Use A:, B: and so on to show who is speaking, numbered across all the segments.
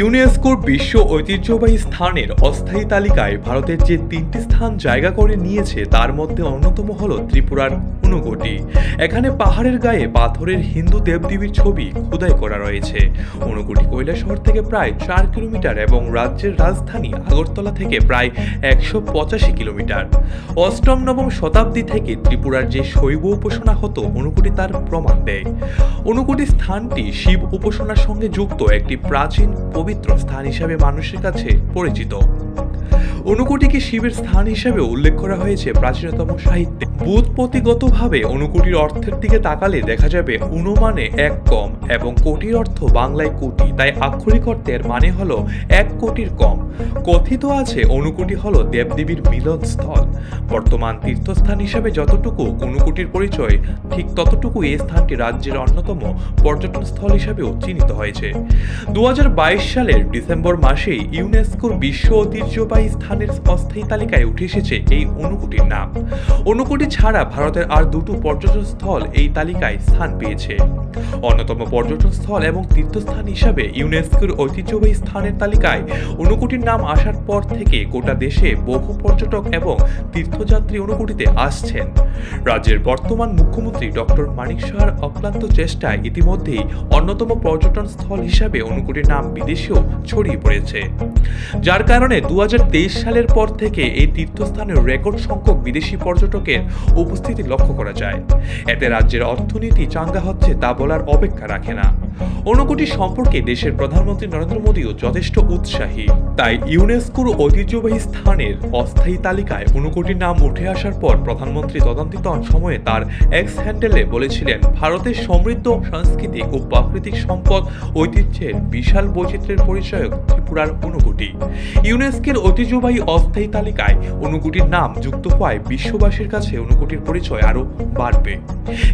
A: ইউনেস্কোর বিশ্ব ঐতিহ্যবাহী স্থানের অস্থায়ী তালিকায় ভারতের যে তিনটি স্থান জায়গা করে নিয়েছে, তার মধ্যে অন্যতম হল ত্রিপুরার ঊনকোটি। এখানে পাহাড়ের গায়ে পাথরের হিন্দু দেবদেবীর ছবি খোদাই করা রয়েছে। ঊনকোটি কৈলাসহর থেকে প্রায় চার কিলোমিটার এবং রাজ্যের রাজধানী আগরতলা থেকে প্রায় একশো পঁচাশি কিলোমিটার। অষ্টম, নবম শতাব্দী থেকে ত্রিপুরার যে শৈব উপাসনা হতো, ঊনকোটি তার প্রমাণ দেয়। ঊনকোটি স্থানটি শিব উপাসনার সঙ্গে যুক্ত একটি প্রাচীন পবিত্র স্থান হিসাবে মানুষের কাছে পরিচিত। অনুকুটিকে শিবের স্থান হিসেবে উল্লেখ করা হয়েছে প্রাচীনতম সাহিত্যে। বুৎপত্তিগতভাবে অনুকুটির অর্থের দিকে তাকালে দেখা যাবে উনু মানে এক কম এবং কোটির অর্থ বাংলায় কোটি, তাই আক্ষরিক অর্থের মানে হলো এক কোটির কম। কথিত আছে অনুকুটি হলো দেবদেবীর মিলনস্থল। বর্তমান তীর্থস্থান হিসাবে যতটুকু অনুকুটির পরিচয়, ঠিক ততটুকু এই স্থানটি রাজ্যের অন্যতম পর্যটন স্থল হিসাবেও চিহ্নিত হয়েছে। দু হাজার বাইশ সালের ডিসেম্বর মাসেই ইউনেস্কোর বিশ্ব ঐতিহ্যবাহী স্থানের অস্থায়ী তালিকায় উঠে এসেছে এই অনুকুটির নাম। অনুকুটি ছাড়া ভারতের আর দুটো পর্যটন স্থল এই তালিকায় স্থান পেয়েছে। অন্যতম পর্যটন স্থল এবং তীর্থস্থান হিসাবে ইউনেস্কোর ঐতিহ্যবাহী স্থানের তালিকায় অনুকুটির নাম আসার পর থেকে গোটা দেশে বহু পর্যটক এবং তীর্থযাত্রী অনুকুটিতে আসছেন। রাজ্যের বর্তমান মুখ্যমন্ত্রী ডক্টর মানিক সাহার অক্লান্ত চেষ্টায় ইতিমধ্যেই অন্যতম পর্যটন স্থল হিসাবে অনুকুটির নাম বিদেশেও ছড়িয়ে পড়েছে। যার কারণে দু হাজার তেইশ সালের পর থেকে এই তীর্থস্থানে রেকর্ড সংখ্যক বিদেশি পর্যটকের উপস্থিতি লক্ষ্য করা যায়। এতে রাজ্যের অর্থনীতি চাঙ্গা হচ্ছে তা বলার অপেক্ষা রাখে না। অনুকুটি সম্পর্কে দেশের প্রধানমন্ত্রী নরেন্দ্র মোদীও যথেষ্ট উৎসাহী। তাই ইউনেস্কোর ঐতিহ্যবাহী স্থানের অস্থায়ী তালিকায় অনুকুটির নাম উঠে আসার পর প্রধানমন্ত্রী তদন্তিত সময়ে তার এক্স হ্যান্ডেলে বলেছিলেন, ভারতের সমৃদ্ধ সাংস্কৃতিক ও প্রাকৃতিক সম্পদ, ঐতিহ্যের বিশাল বৈচিত্র্যের পরিচয়ক ত্রিপুরার অনুকুটি ইউনেস্কের ঐতিহ্যবাহী অস্থায়ী তালিকায় অনুকুটির নাম যুক্ত হওয়ায় বিশ্ববাসীর কাছে অনুকুটির পরিচয় আরও বাড়বে।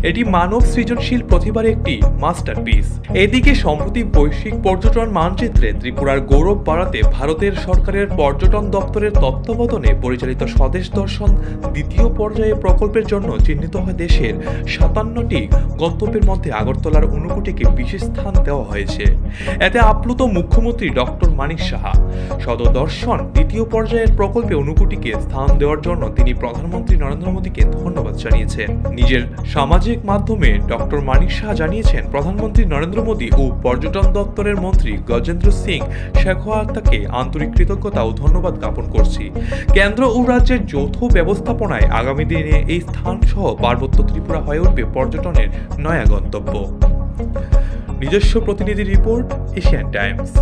A: এটি মানব সৃজনশীল প্রতিভার একটি মাস্টারপিস। এদিকে সম্প্রতি বৈশ্বিক পর্যটন মানচিত্রে ত্রিপুরার গৌরব বাড়াতে ভারতের সরকারের পর্যটন দপ্তরের তত্ত্বাবধানে পরিচালিত স্বদেশ দর্শন দ্বিতীয় পর্যায়ে প্রকল্পের জন্য চিহ্নিত হয় দেশের সাতান্নটি গন্তব্যের মধ্যে আগরতলার অনুকুটিকে বিশেষ স্থান দেওয়া হয়েছে। এতে আপ্লুত মুখ্যমন্ত্রী ডক্টর মানিক সাহা। সদর দর্শন দ্বিতীয় পর্যায়ের প্রকল্পে অনুকুটিকে স্থান দেওয়ার জন্য তিনি প্রধানমন্ত্রী নরেন্দ্র মোদীকে ধন্যবাদ জানিয়েছেন। নিজের সামাজিক মাধ্যমে ডক্টর মানিক সাহা জানিয়েছেন, প্রধানমন্ত্রী নরেন্দ্র মোদী ও পর্যটন দপ্তরের মন্ত্রী গজেন্দ্র সিং শেখাওয়াতকে আন্তরিক কৃতজ্ঞতা ও ধন্যবাদ জ্ঞাপন করছি। কেন্দ্র ও রাজ্যের যৌথ ব্যবস্থাপনায় আগামী দিনে এই স্থান সহ পার্বত্য ত্রিপুরা হয়ে উঠবে পর্যটনের নয়া গন্তব্য। নিজস্ব প্রতিনিধি রিপোর্ট এশিয়ান টাইমস।